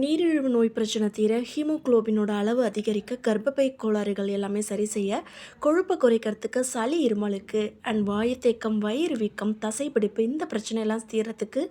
நீரிழிவு நோய் பிரச்சனை தீர ஹீமோக்ளோபினோட அளவு அதிகரிக்க கர்ப்பப்பை கோளாறுகள் எல்லாமே சரி செய்ய கொழுப்பை குறைக்கிறதுக்கு சளி இருமலுக்கு அண்ட் வாயுத்தேக்கம் வயிறு வீக்கம் தசைப்பிடிப்பு இந்த பிரச்சனையெல்லாம் தீர்றதுக்கு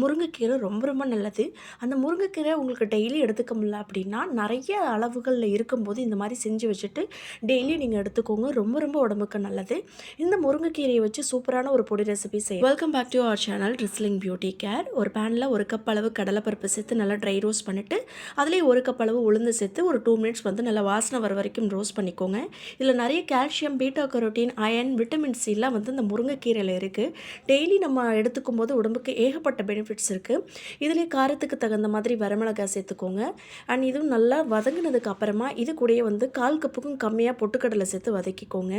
முருங்கைக்கீரை ரொம்ப ரொம்ப நல்லது. அந்த முருங்கைக்கீரை உங்களுக்கு டெய்லி எடுத்துக்க முடியல அப்படின்னா நிறைய அளவுகளில் இருக்கும்போது இந்த மாதிரி செஞ்சு வச்சுட்டு டெய்லி நீங்கள் எடுத்துக்கோங்க. ரொம்ப ரொம்ப உடம்புக்கு நல்லது. இந்த முருங்கைக்கீரையை வச்சு சூப்பரான ஒரு பொடி ரெசிபி செய்யும் welcome back to our channel ரிஸ்லிங் beauty care ஒரு பேனில் ஒரு கப் அளவு கடலைப்பருப்பு சேர்த்து நல்லா ட்ரை ரோஸ்ட் பண்ணிவிட்டு அதிலே ஒரு கப் அளவு உளுந்து சேர்த்து ஒரு டூ மினிட்ஸ் வந்து நல்லா வாசனை வர வரைக்கும் ரோஸ்ட் பண்ணிக்கோங்க. இதில் நிறைய calcium beta carotene iron vitamin slam வந்து இந்த முருங்கைக்கீரையில் இருக்குது டெய்லி நம்ம எடுத்துக்கும் போது உடம்புக்கு ஏகப்பட்ட பெனிஃபிட்ஸ் இருக்குது இதிலே காரத்துக்கு தகுந்த மாதிரி வரமிளகாய் சேர்த்துக்கோங்க. அண்ட் இதுவும் நல்லா வதங்கினதுக்கு அப்புறமா இது கூடயே வந்து கால் கப்புக்கும் கம்மியாக பொட்டுக்கடலை சேர்த்து வதக்கிக்கோங்க.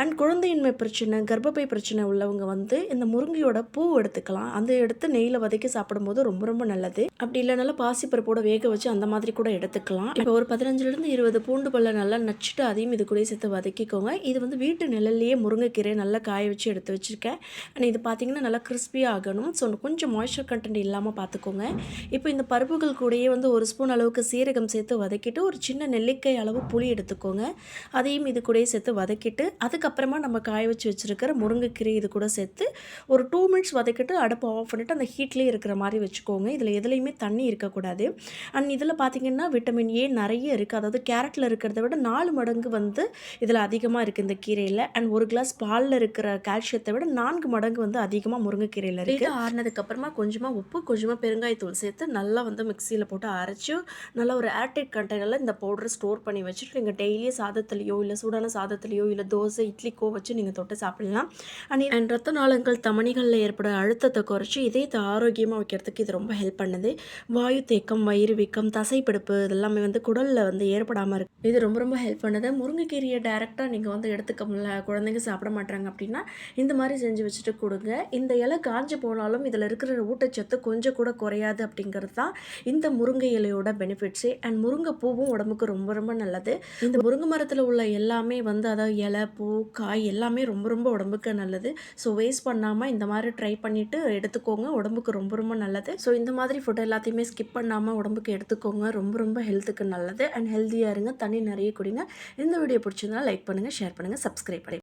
அண்ட் குழந்தையின்மை பிரச்சனை கர்ப்பப்பை பிரச்சனை உள்ளவங்க வந்து இந்த முருங்கையோட பூ எடுத்துக்கலாம். அந்த எடுத்து நெய்யில் வதக்கி சாப்பிடும்போது ரொம்ப ரொம்ப நல்லது. அப்படி இல்லைனாலும் பாசிப்பருப்போட வேக வச்சு அந்த மாதிரி கூட எடுத்துக்கலாம். இப்போ ஒரு பதினஞ்சுலேருந்து இருபது பூண்டு பல்ல நல்லா நச்சுட்டு அதையும் இது கூட சேர்த்து வதக்கிக்கோங்க. இது வந்து வீட்டு நிழல்லையே முருங்கைக்கீரை நல்லா காய வச்சு எடுத்து வச்சுருக்கேன். அண்ட் இது பார்த்தீங்கன்னா நல்லா கிறிஸ்பியாக ஆகணும். ஸோ கொஞ்சம் மாய்ஸ்சர் கண்டென்ட் இல்லாமல் பார்த்துக்கோங்க இப்போ இந்த பருப்புகள் கூடயே வந்து ஒரு ஸ்பூன் அளவுக்கு சீரகம் சேர்த்து வதக்கிட்டு ஒரு சின்ன நெல்லிக்காய் அளவு புளி எடுத்துக்கோங்க. அதையும் இது கூடயே சேர்த்து வதக்கிட்டு அதுக்கப்புறமா நம்ம காய வச்சு வச்சுருக்கிற முருங்கைக்கீரை இது கூட சேர்த்து ஒரு டூ மினிட்ஸ் வதக்கிட்டு அடுப்பை ஆஃப் பண்ணிவிட்டு அந்த ஹீட்லேயே இருக்கிற மாதிரி வச்சுக்கோங்க. இதில் எதுலேயுமே தண்ணி இருக்கக்கூடாது. அண்ட் இதில் பார்த்தீங்கன்னா விட்டமின் ஏ நிறைய இருக்குது அதாவது கேரட்டில் இருக்கிறத விட நாலு மடங்கு வந்து இதில் அதிகமாக இருக்குது இந்த கீரையில். அண்ட் ஒரு கிளாஸ் பாலில் இருக்கிற கால்சியத்தை விட நான்கு மடங்கு வந்து அதிகமாக முருங்கைக்கீரையில் இருக்குது ஆறினதுக்கப்புறமா கொஞ்சமாக உப்பு கொஞ்சமாக பெருங்காயத்தூள் சேர்த்து நல்லா வந்து மிக்சியில் போட்டு அரைச்சி நல்லா ஒரு ஏர்டைட் கண்டெய்னரில் இந்த பவுடரை ஸ்டோர் பண்ணி வச்சுட்டு நீங்கள் டெய்லியும் சாதத்துலேயோ இல்லை சூடான சாதத்துலேயோ இல்லை தோசை இட்லிக்கோ வச்சு நீங்கள் தொட்டு சாப்பிடலாம். அண்ட் அண்ட் ரத்த நாளங்கள் தமணிகளில் ஏற்பட அழுத்தத்தை குறைச்சி இதயத்தை ஆரோக்கியமாக வைக்கிறதுக்கு இது ரொம்ப ஹெல்ப் பண்ணுது. வாயு தேக்கம் வை வயிறு வீக்கம் தசைப்பிடிப்பு இதெல்லாமே வந்து குடலில் வந்து ஏற்படாமல் இருக்குது இது ரொம்ப ரொம்ப ஹெல்ப் பண்ணுது. முருங்கைக்கீரையை டேரெக்டாக நீங்கள் வந்து எடுத்துக்க முடியல குழந்தைங்க சாப்பிட மாட்டாங்க அப்படின்னா இந்த மாதிரி செஞ்சு வச்சுட்டு கொடுங்க. இந்த இலை காஞ்சி போனாலும் இதில் இருக்கிற ஊட்டச்சத்து கொஞ்சம் கூட குறையாது அப்படிங்கிறது தான் இந்த முருங்கை இலையோட பெனிஃபிட்ஸு அண்ட் முருங்கை பூவும் உடம்புக்கு ரொம்ப ரொம்ப நல்லது. இந்த முருங்கை மரத்தில் உள்ள எல்லாமே வந்து அதாவது இலை பூ காய் எல்லாமே ரொம்ப ரொம்ப உடம்புக்கு நல்லது. ஸோ வேஸ்ட் பண்ணாமல் இந்த மாதிரி ட்ரை பண்ணிவிட்டு எடுத்துக்கோங்க. உடம்புக்கு ரொம்ப ரொம்ப நல்லது. ஸோ இந்த மாதிரி ஃபுட் எல்லாத்தையுமே ஸ்கிப் பண்ணாமல் உடம்புக்கு எடுத்துக்கோங்க. ரொம்ப ரொம்ப ஹெல்த்துக்கு நல்லது. அண்ட் ஹெல்த்தியாக இருங்க. தண்ணி நிறைய குடிங்க. இந்த வீடியோ பிடிச்சிருந்தா லைக் பண்ணுங்கள் ஷேர் பண்ணுங்கள் சப்ஸ்கிரைப் பண்ணி